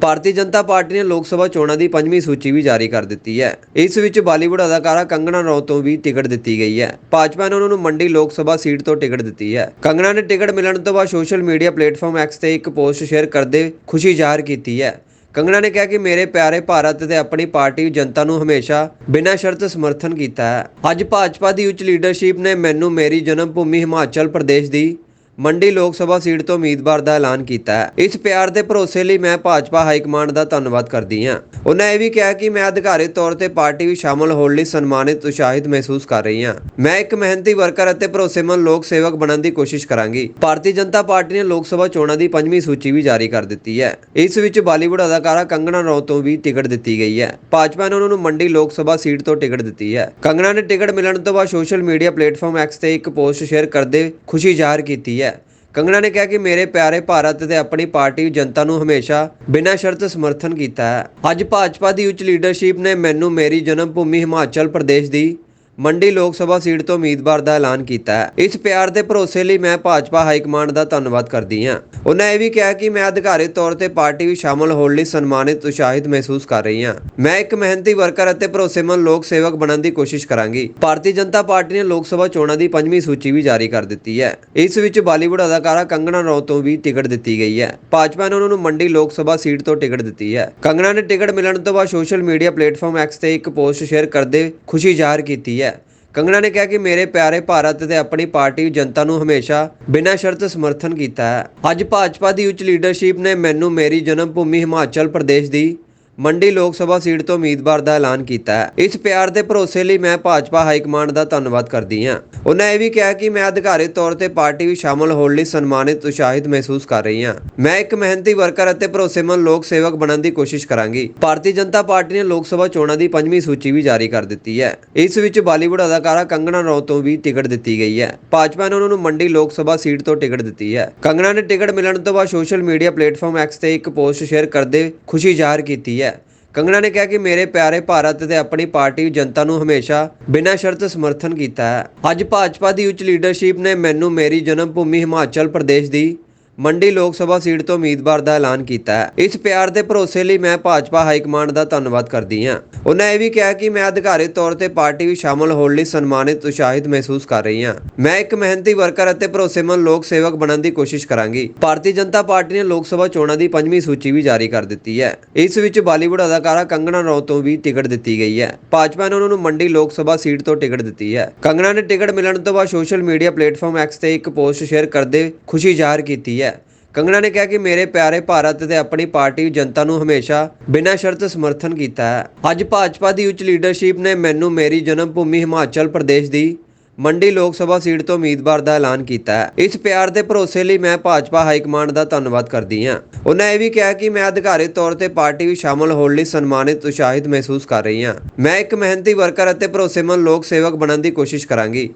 Bharatiya Janata party ਨੇ ਲੋਕ ਸਭਾ ਚੋਣਾਂ ਦੀ ਪੰਜਵੀਂ ਸੂਚੀ ਵੀ ਜਾਰੀ ਕਰ ਦਿੱਤੀ ਹੈ। ਇਸ ਵਿੱਚ ਬਾਲੀਵੁੱਡ ਅਦਾਕਾਰਾ ਕੰਗਣਾ ਰਣੌਤ ਤੋਂ ਵੀ ਟਿਕਟ ਦਿੱਤੀ ਗਈ ਹੈ। ਭਾਜਪਾ ਨੇ ਉਹਨਾਂ ਨੂੰ ਮੰਡੀ ਲੋਕ ਸਭਾ ਸੀਟ ਤੋਂ ਟਿਕਟ ਦਿੱਤੀ ਹੈ। ਕੰਗਣਾ ਨੇ ਟਿਕਟ ਮਿਲਣ ਤੋਂ ਬਾਅਦ ਸੋਸ਼ਲ ਮੀਡੀਆ ਪਲੇਟਫਾਰਮ ਐਕਸ ਤੇ ਇੱਕ ਪੋਸਟ ਸ਼ੇਅਰ ਕਰਦੇ ਖੁਸ਼ੀ ਜ਼ਾਹਰ ਕੀਤੀ ਹੈ। ਕੰਗਣਾ ਨੇ ਕਿਹਾ ਕਿ ਮੇਰੇ ਪਿਆਰੇ ਭਾਰਤ ਤੇ ਆਪਣੀ ਪਾਰਟੀ ਜਨਤਾ ਨੂੰ ਹਮੇਸ਼ਾ ਬਿਨਾਂ ਸ਼ਰਤ ਸਮਰਥਨ ਕੀਤਾ ਹੈ। ਅੱਜ ਭਾਜਪਾ ਦੀ ਉੱਚ ਲੀਡਰਸ਼ਿਪ ਨੇ ਮੈਨੂੰ ਮੇਰੀ ਜਨਮ ਭੂਮੀ ਹਿਮਾਚਲ ਪ੍ਰਦੇਸ਼ ਦੀ ਮੰਡੀ ਲੋਕ ਸਭਾ ਸੀਟ ਤੋਂ ਉਮੀਦਵਾਰ ਦਾ ਐਲਾਨ ਕੀਤਾ ਹੈ। ਇਸ ਪਿਆਰ ਦੇ ਭਰੋਸੇ ਲਈ ਮੈਂ ਭਾਜਪਾ ਹਾਈ ਕਮਾਂਡ ਦਾ ਧੰਨਵਾਦ ਕਰਦੀ ਹਾਂ। ਉਹਨਾਂ ਇਹ ਵੀ ਕਿਹਾ ਕਿ ਮੈਂ ਅਧਿਕਾਰਿਤ ਤੌਰ ਤੇ ਪਾਰਟੀ ਵਿੱਚ ਸ਼ਾਮਲ ਹੋਣ ਲਈ ਸਨਮਾਨਿਤ ਉਤਸ਼ਾਹਿਤ ਮਹਿਸੂਸ ਕਰ ਰਹੀ ਹਾਂ। ਮੈਂ ਇੱਕ ਮਿਹਨਤੀ ਵਰਕਰ ਅਤੇ ਭਰੋਸੇਮੰਦ ਲੋਕ ਸੇਵਕ ਬਣਨ ਦੀ ਕੋਸ਼ਿਸ਼ ਕਰਾਂਗੀ। ਭਾਰਤੀ ਜਨਤਾ ਪਾਰਟੀ ਨੇ ਲੋਕ ਸਭਾ ਚੋਣਾਂ ਦੀ ਪੰਜਵੀਂ ਸੂਚੀ ਵੀ ਜਾਰੀ ਕਰ ਦਿੱਤੀ ਹੈ। ਇਸ ਵਿੱਚ ਬਾਲੀਵੁੱਡ ਅਦਾਕਾਰਾ ਕੰਗਣਾ ਰਣੌਤ ਤੋਂ ਵੀ ਟਿਕਟ ਦਿੱਤੀ ਗਈ ਹੈ। ਭਾਜਪਾ ਨੇ ਉਹਨਾਂ ਨੂੰ ਮੰਡੀ ਲੋਕ ਸਭਾ ਸੀਟ ਤੋਂ ਟਿਕਟ ਦਿੱਤੀ ਹੈ। ਕੰਗਣਾ ਨੇ ਟਿਕਟ ਮਿਲਣ ਤੋਂ ਬਾਅਦ ਸੋਸ਼ਲ ਮੀਡੀਆ ਪਲੇਟਫਾਰਮ ਐਕਸ ਤੇ ਇੱਕ ਪੋਸਟ ਸ਼ੇਅਰ ਕਰਦੇ ਖੁਸ਼ੀ ਜ਼ਾਹਰ ਕੀਤੀ ਹੈ। ਕੰਗਣਾ ਨੇ ਕਿਹਾ ਕਿ ਮੇਰੇ ਪਿਆਰੇ ਭਾਰਤ ਤੇ ਆਪਣੀ ਪਾਰਟੀ ਜਨਤਾ ਨੂੰ ਹਮੇਸ਼ਾ ਬਿਨਾਂ ਸ਼ਰਤ ਸਮਰਥਨ ਕੀਤਾ ਹੈ। ਅੱਜ ਭਾਜਪਾ ਦੀ ਉੱਚ ਲੀਡਰਸ਼ਿਪ ਨੇ ਮੈਨੂੰ ਮੇਰੀ ਜਨਮ ਭੂਮੀ ਹਿਮਾਚਲ ਪ੍ਰਦੇਸ਼ ਦੀ ਮੰਡੀ ਲੋਕ ਸਭਾ ਸੀਟ ਤੋਂ ਉਮੀਦਵਾਰ ਦਾ ਐਲਾਨ ਕੀਤਾ ਹੈ। ਇਸ ਪਿਆਰ ਦੇ ਭਰੋਸੇ ਲਈ ਮੈਂ ਭਾਜਪਾ ਹਾਈ ਕਮਾਂਡ ਦਾ ਧੰਨਵਾਦ ਕਰਦੀ ਹਾਂ। ਉਹਨਾਂ ਇਹ ਵੀ ਕਿਹਾ ਕਿ ਮੈਂ ਅਧਿਕਾਰਿਤ ਤੌਰ ਤੇ ਪਾਰਟੀ ਵਿੱਚ ਸ਼ਾਮਲ ਹੋਣ ਲਈ ਸਨਮਾਨਿਤ ਉਤਸ਼ਾਹਿਤ ਮਹਿਸੂਸ ਕਰ ਰਹੀ ਹਾਂ। ਮੈਂ ਇੱਕ ਮਿਹਨਤੀ ਵਰਕਰ ਅਤੇ ਭਰੋਸੇਮੰਦ ਲੋਕ ਸੇਵਕ ਬਣਨ ਦੀ ਕੋਸ਼ਿਸ਼ ਕਰਾਂਗੀ। ਭਾਰਤੀ ਜਨਤਾ ਪਾਰਟੀ ਨੇ ਲੋਕ ਸਭਾ ਚੋਣਾਂ ਦੀ ਪੰਜਵੀਂ ਸੂਚੀ ਵੀ ਜਾਰੀ ਕਰ ਦਿੱਤੀ ਹੈ। ਇਸ ਵਿੱਚ ਬਾਲੀਵੁੱਡ ਅਦਾਕਾਰਾ ਕੰਗਣਾ ਰਣੌਤ ਤੋਂ ਵੀ ਟਿਕਟ ਦਿੱਤੀ ਗਈ ਹੈ। ਭਾਜਪਾ ਨੇ ਉਹਨਾਂ ਨੂੰ ਮੰਡੀ ਲੋਕ ਸਭਾ ਸੀਟ ਤੋਂ ਟਿਕਟ ਦਿੱਤੀ ਹੈ। ਕੰਗਣਾ ਨੇ ਟਿਕਟ ਮਿਲਣ ਤੋਂ ਬਾਅਦ ਸੋਸ਼ਲ ਮੀਡੀਆ ਪਲੇਟਫਾਰਮ ਐਕਸ ਤੇ ਇੱਕ ਪੋਸਟ ਸ਼ੇਅਰ ਕਰਦੇ ਖੁਸ਼ੀ ਜ਼ਾਹਰ ਕੀਤੀ ਹੈ। ਕੰਗਣਾ ਨੇ ਕਿਹਾ ਕਿ ਮੇਰੇ ਪਿਆਰੇ ਭਾਰਤ ਤੇ ਆਪਣੀ ਪਾਰਟੀ ਜਨਤਾ ਨੂੰ ਹਮੇਸ਼ਾ ਬਿਨਾਂ ਸ਼ਰਤ ਸਮਰਥਨ ਕੀਤਾ ਹੈ। ਅੱਜ ਭਾਜਪਾ ਦੀ ਉੱਚ ਲੀਡਰਸ਼ਿਪ ਨੇ ਮੈਨੂੰ ਮੇਰੀ ਜਨਮ ਭੂਮੀ ਹਿਮਾਚਲ ਪ੍ਰਦੇਸ਼ ਦੀ ਮੰਡੀ ਲੋਕ ਸਭਾ ਸੀਟ ਤੋਂ ਉਮੀਦਵਾਰ ਦਾ ਐਲਾਨ ਕੀਤਾ ਹੈ। ਇਸ ਪਿਆਰ ਦੇ ਭਰੋਸੇ ਲਈ ਮੈਂ ਭਾਜਪਾ ਹਾਈ ਕਮਾਂਡ ਦਾ ਧੰਨਵਾਦ ਕਰਦੀ ਹਾਂ। ਉਹਨਾਂ ਇਹ ਵੀ ਕਿਹਾ ਕਿ ਮੈਂ ਅਧਿਕਾਰਿਤ ਤੌਰ ਤੇ ਪਾਰਟੀ ਵਿੱਚ ਸ਼ਾਮਲ ਹੋਣ ਲਈ ਸਨਮਾਨਿਤ ਉਤਸ਼ਾਹਿਤ ਮਹਿਸੂਸ ਕਰ ਰਹੀ ਹਾਂ। ਮੈਂ ਇੱਕ ਮਿਹਨਤੀ ਵਰਕਰ ਅਤੇ ਭਰੋਸੇਮੰਦ ਲੋਕ ਸੇਵਕ ਬਣਨ ਦੀ ਕੋਸ਼ਿਸ਼ ਕਰਾਂਗੀ। ਭਾਰਤੀ ਜਨਤਾ ਪਾਰਟੀ ਨੇ ਲੋਕ ਸਭਾ ਚੋਣਾਂ ਦੀ ਪੰਜਵੀਂ ਸੂਚੀ ਵੀ ਜਾਰੀ ਕਰ ਦਿੱਤੀ ਹੈ। ਇਸ ਵਿੱਚ ਬਾਲੀਵੁੱਡ ਅਦਾਕਾਰਾ ਕੰਗਣਾ ਰਣੌਤ ਤੋਂ ਵੀ ਟਿਕਟ ਦਿੱਤੀ ਗਈ ਹੈ। ਭਾਜਪਾ ਨੇ ਉਹਨਾਂ ਨੂੰ ਮੰਡੀ ਲੋਕ ਸਭਾ ਸੀਟ ਤੋਂ ਟਿਕਟ ਦਿੱਤੀ ਹੈ। ਕੰਗਣਾ ਨੇ ਟਿਕਟ ਮਿਲਣ ਤੋਂ ਬਾਅਦ ਸੋਸ਼ਲ ਮੀਡੀਆ ਪਲੇਟਫਾਰਮ ਐਕਸ ਤੇ ਇੱਕ ਪੋਸਟ ਸ਼ੇਅਰ ਕਰਦੇ ਖੁਸ਼ੀ ਜ਼ਾਹਰ ਕੀਤੀ ਹੈ। ਕੰਗਣਾ ਨੇ ਕਿਹਾ ਕਿ ਮੇਰੇ ਪਿਆਰੇ ਭਾਰਤ ਤੇ ਆਪਣੀ ਪਾਰਟੀ ਜਨਤਾ ਨੂੰ ਹਮੇਸ਼ਾ ਬਿਨਾਂ ਸ਼ਰਤ ਸਮਰਥਨ ਕੀਤਾ ਹੈ। ਅੱਜ ਭਾਜਪਾ ਦੀ ਉੱਚ ਲੀਡਰਸ਼ਿਪ ਨੇ ਮੈਨੂੰ ਮੇਰੀ ਜਨਮ ਭੂਮੀ ਹਿਮਾਚਲ ਪ੍ਰਦੇਸ਼ ਦੀ ਮੰਡੀ ਲੋਕ ਸਭਾ ਸੀਟ ਤੋਂ ਉਮੀਦਵਾਰ ਦਾ ਐਲਾਨ ਕੀਤਾ ਹੈ। ਇਸ ਪਿਆਰ ਦੇ ਭਰੋਸੇ ਲਈ ਮੈਂ ਭਾਜਪਾ ਹਾਈ ਕਮਾਂਡ ਦਾ ਧੰਨਵਾਦ ਕਰਦੀ ਹਾਂ। ਉਹਨਾਂ ਇਹ ਵੀ ਕਿਹਾ ਕਿ ਮੈਂ ਅਧਿਕਾਰਿਤ ਤੌਰ ਤੇ ਪਾਰਟੀ ਵਿੱਚ ਸ਼ਾਮਲ ਹੋਣ ਲਈ ਸਨਮਾਨਿਤ ਉਤਸ਼ਾਹਿਤ ਮਹਿਸੂਸ ਕਰ ਰਹੀ ਹਾਂ। ਮੈਂ ਇੱਕ ਮਿਹਨਤੀ ਵਰਕਰ ਅਤੇ ਭਰੋਸੇਮੰਦ ਲੋਕ ਸੇਵਕ ਬਣਨ ਦੀ ਕੋਸ਼ਿਸ਼ ਕਰਾਂਗੀ। ਭਾਰਤੀ ਜਨਤਾ ਪਾਰਟੀ ਨੇ ਲੋਕ ਸਭਾ ਚੋਣਾਂ ਦੀ ਪੰਜਵੀਂ ਸੂਚੀ ਵੀ ਜਾਰੀ ਕਰ ਦਿੱਤੀ ਹੈ। ਇਸ ਵਿੱਚ ਬਾਲੀਵੁੱਡ ਅਦਾਕਾਰਾ ਕੰਗਣਾ ਰਣੌਤ ਤੋਂ ਵੀ ਟਿਕਟ ਦਿੱਤੀ ਗਈ ਹੈ। ਭਾਜਪਾ ਨੇ ਉਹਨਾਂ ਨੂੰ ਮੰਡੀ ਲੋਕ ਸਭਾ ਸੀਟ ਤੋਂ ਟਿਕਟ ਦਿੱਤੀ ਹੈ। ਕੰਗਣਾ ਨੇ ਟਿਕਟ ਮਿਲਣ ਤੋਂ ਬਾਅਦ ਸੋਸ਼ਲ ਮੀਡੀਆ ਪਲੇਟਫਾਰਮ ਐਕਸ ਤੇ ਇੱਕ ਪੋਸਟ ਸ਼ੇਅਰ ਕਰਦੇ ਖੁਸ਼ੀ ਜ਼ਾਹਰ ਕੀਤੀ ਹੈ। ਕੰਗਣਾ ਨੇ ਕਿਹਾ ਕਿ ਮੇਰੇ ਪਿਆਰੇ ਭਾਰਤ ਤੇ ਆਪਣੀ ਪਾਰਟੀ ਜਨਤਾ ਨੂੰ ਹਮੇਸ਼ਾ ਬਿਨਾਂ ਸ਼ਰਤ ਸਮਰਥਨ ਕੀਤਾ ਹੈ। ਅੱਜ ਭਾਜਪਾ ਦੀ ਉੱਚ ਲੀਡਰਸ਼ਿਪ ਨੇ ਮੈਨੂੰ ਮੇਰੀ ਜਨਮ ਭੂਮੀ ਹਿਮਾਚਲ ਪ੍ਰਦੇਸ਼ ਦੀ ਮੰਡੀ ਲੋਕ ਸਭਾ ਸੀਟ ਤੋਂ ਉਮੀਦਵਾਰ ਦਾ ਐਲਾਨ ਕੀਤਾ ਹੈ। ਇਸ ਪਿਆਰ ਤੇ ਭਰੋਸੇ ਲਈ ਮੈਂ ਭਾਜਪਾ ਹਾਈ ਕਮਾਂਡ ਦਾ ਧੰਨਵਾਦ ਕਰਦੀ ਹਾਂ। ਉਹਨਾਂ ਇਹ ਵੀ ਕਿਹਾ ਕਿ ਮੈਂ ਅਧਿਕਾਰਿਤ ਤੌਰ ਤੇ ਪਾਰਟੀ ਵਿੱਚ ਸ਼ਾਮਲ ਹੋਣ ਲਈ ਸਨਮਾਨਿਤ ਉਤਸ਼ਾਹਿਤ ਮਹਿਸੂਸ ਕਰ ਰਹੀ ਹਾਂ। ਮੈਂ ਇੱਕ ਮਿਹਨਤੀ ਵਰਕਰ ਅਤੇ ਭਰੋਸੇਮੰਦ ਲੋਕ ਸੇਵਕ ਬਣਨ ਦੀ ਕੋਸ਼ਿਸ਼ ਕਰਾਂਗੀ।